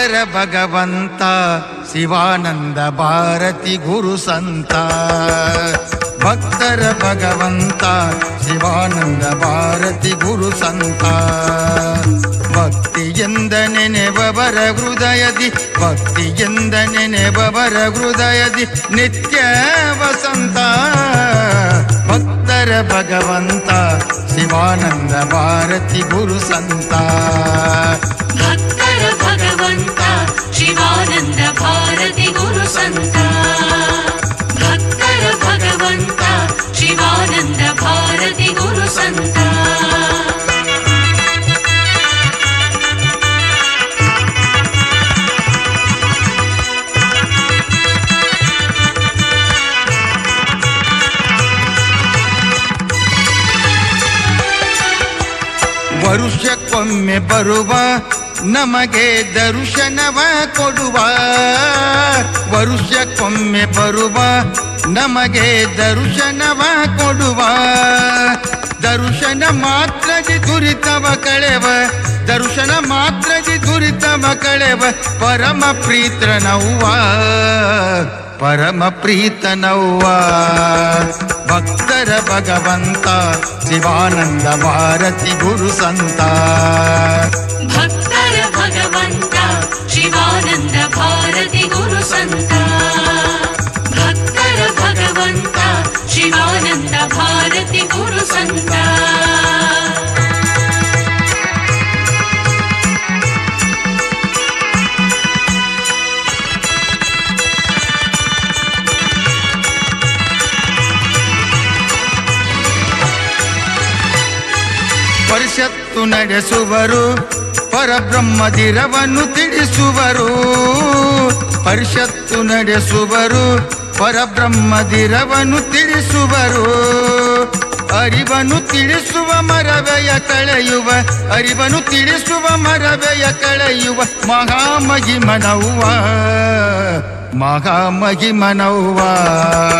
ಭಕ್ತರ ಭಗವಂತ, ಶಿವಾನಂದ ಭಾರತಿ ಗುರು ಸಂತ. ಭಕ್ತರ ಭಗವಂತ, ಶಿವಾನಂದ ಭಾರತಿ ಗುರು ಸಂತ. ಭಕ್ತಿಯಿಂದ ನೆನೆಬವರ ಹೃದಯದಿ ಭಕ್ತಿಯಿಂದ ನೆನೆಬವರ ಹೃದಯದಿ, ನಿತ್ಯ ವಸಂತ. ಭಕ್ತರ ಭಗವಂತ, ಶಿವಾನಂದ ಭಾರತಿ ಗುರು ಸಂತ. ಭಗವಂತ ಶಿವಾನಂದ ಭಾರತಿ ಗುರು ಸಂತ. ಭಕ್ತರ ಭಗವಂತ ಶಿವಾನಂದ ಭಾರತಿ ಗುರು ಸಂತ. ವರುಷಕ್ಕೊಮ್ಮೆ ಬರುವ ನಮಗೆ ದರ್ಶನವ ಕೊಡುವ, ವರುಷಕ್ಕೊಮ್ಮೆ ಬರುವ, ನಮಗೆ ದರ್ಶನವ ಕೊಡುವ. ದರ್ಶನ ಮಾತ್ರದಿ ದುರಿತವ ಕಳೆವ, ದರ್ಶನ ಮಾತ್ರದಿ ದುರಿತವ ಕಳೆವ, ಪರಮ ಪ್ರೀತನವ್ವ ಪರಮ ಪ್ರೀತನವ್ವ. ಭಕ್ತರ ಭಗವಂತ, ಶಿವಾನಂದ ಭಾರತಿ ಗುರು ಸಂತ. ಭಕ್ತರ ಪರಿಷತ್ತು ನಡೆಸುವರು. ಪರಬ್ರಹ್ಮದಿರವನ್ನು ತಿಳಿಸುವರು. ಪರಿಷತ್ತು ನಡೆಸುವರು. ಪರಬ್ರಹ್ಮದಿರವನ್ನು ತಿಳಿಸುವರು. ಅರಿವನ್ನು ತಿಳಿಸುವ ಮರವೆಯ ಕಳೆಯುವ ಅರಿವನ್ನು ತಿಳಿಸುವ ಮರವೆಯ ಕಳೆಯುವ ಮಹಾಮಗಿ ಮನವ್ವ ಮಹಾಮಗಿ ಭಗವಂತ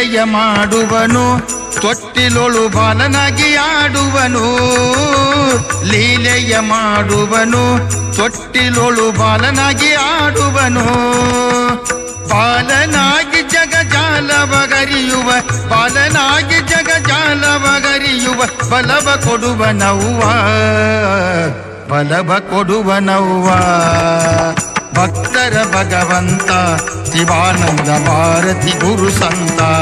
ಲೀಲೆಯ ಮಾಡುವನು, ತೊಟ್ಟಿಲೊಳು ಬಾಲನಾಗಿ ಆಡುವನು. ಲೀಲೆಯ ಮಾಡುವನು, ತೊಟ್ಟಿಲೊಳು ಬಾಲನಾಗಿ ಆಡುವನು. ಬಾಲನಾಗಿ ಜಗಜಾಲವಗರಿಯುವ ಬಾಲನಾಗಿ ಜಗಜಾಲವಗರಿಯುವ, ಬಲವ ಕೊಡುವ ನೌವ ಬಲವ ಕೊಡುವ ನೌವ ಭಕ್ತರ भगवन्त शिवानन्द भारति गुरुसन्तावन्त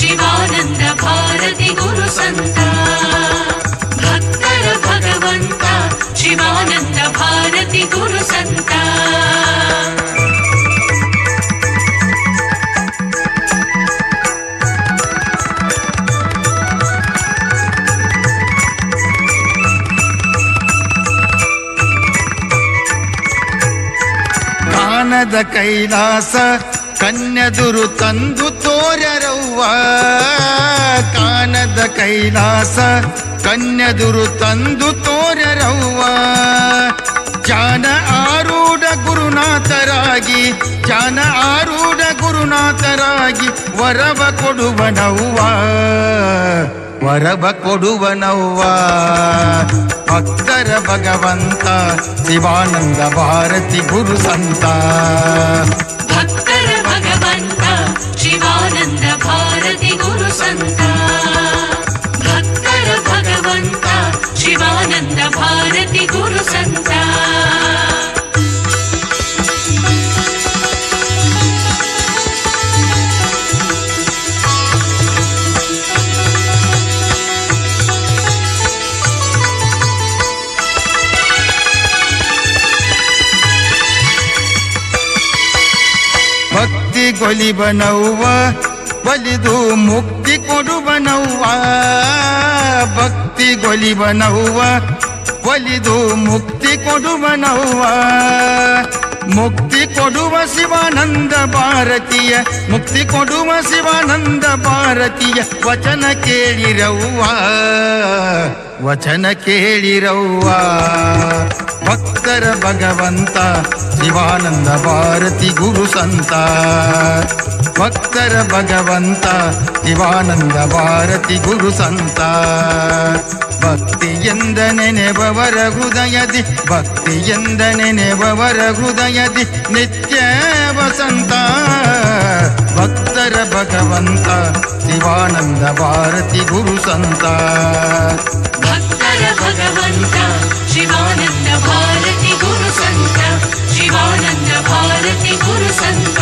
शिवानन्द भारति गुरुसन्ता ಕಾನದ ಕೈಲಾಸ ಕನ್ಯದುರು ತಂದು ತೋರರವ್ವ. ಕಾನದ ಕೈಲಾಸ ಕನ್ಯದುರು ತಂದು ತೋರರವ್ವ. ಜಾನ ಆರೂಢ ಗುರುನಾಥರಾಗಿ, ಜಾನ ಆರೂಢ ಗುರುನಾಥರಾಗಿ ವರವ ಕೊಡುವನವ್ವ. ವರವ ಕೊಡುವನವ್ವ. ಭಕ್ತರ ಭಗವಂತ, ಶಿವಾನಂದ ಭಾರತಿ ಗುರು ಸಂತ. ಭಕ್ತರ ಭಗವಂತ, ಶಿವಾನಂದ ಭಾರತಿ ಗುರು ಸಂತ. ಭಕ್ತರ ಭಗವಂತ, ಶಿವಾನಂದ ಭಾರತಿ ಗುರು ಸಂತ. ಭಕ್ತಿ ಗೊಲಿಬನವ್ವ ಒಲಿದು ಮುಕ್ತಿ ಕೊಡುವನವ್ವ ಭಕ್ತಿ ಗೊಲಿಬನವ್ವ ಒಲಿದು ಮುಕ್ತಿ ಕೊಡುವನವ್ವ ಮುಕ್ತಿ ಕೊಡುವ ಶಿವಾನಂದ ಭಾರತೀಯ, ಮುಕ್ತಿ ಕೊಡುವ ಶಿವಾನಂದ ಭಾರತೀಯ, ವಚನ ಕೇಳಿರವ್ವ ವಚನ ಕೇಳಿರವ್ವ. ಭಕ್ತರ ಭಗವಂತ, ಶಿವಾನಂದ ಭಾರತಿ ಗುರು ಸಂತ. ಭಕ್ತರ ಭಗವಂತ, ಶಿವಾನಂದ ಭಾರತಿ ಗುರು ಸಂತ. ಭಕ್ತಿಯಿಂದ ನೆನೆಬವರ ಹೃದಯದಿ ಭಕ್ತಿಯಿಂದ ನೆನೆಬವರ ಹೃದಯದಿ, ನಿತ್ಯ ವಸಂತ. ಭಕ್ತರ ಭಗವಂತ, ಶಿವಾನಂದ ಭಾರತಿ ಗುರು ಸಂತ. भगवन्त शिवानन्द भारति गुरुसन्त शिवानन्द भारती गुरुसन्त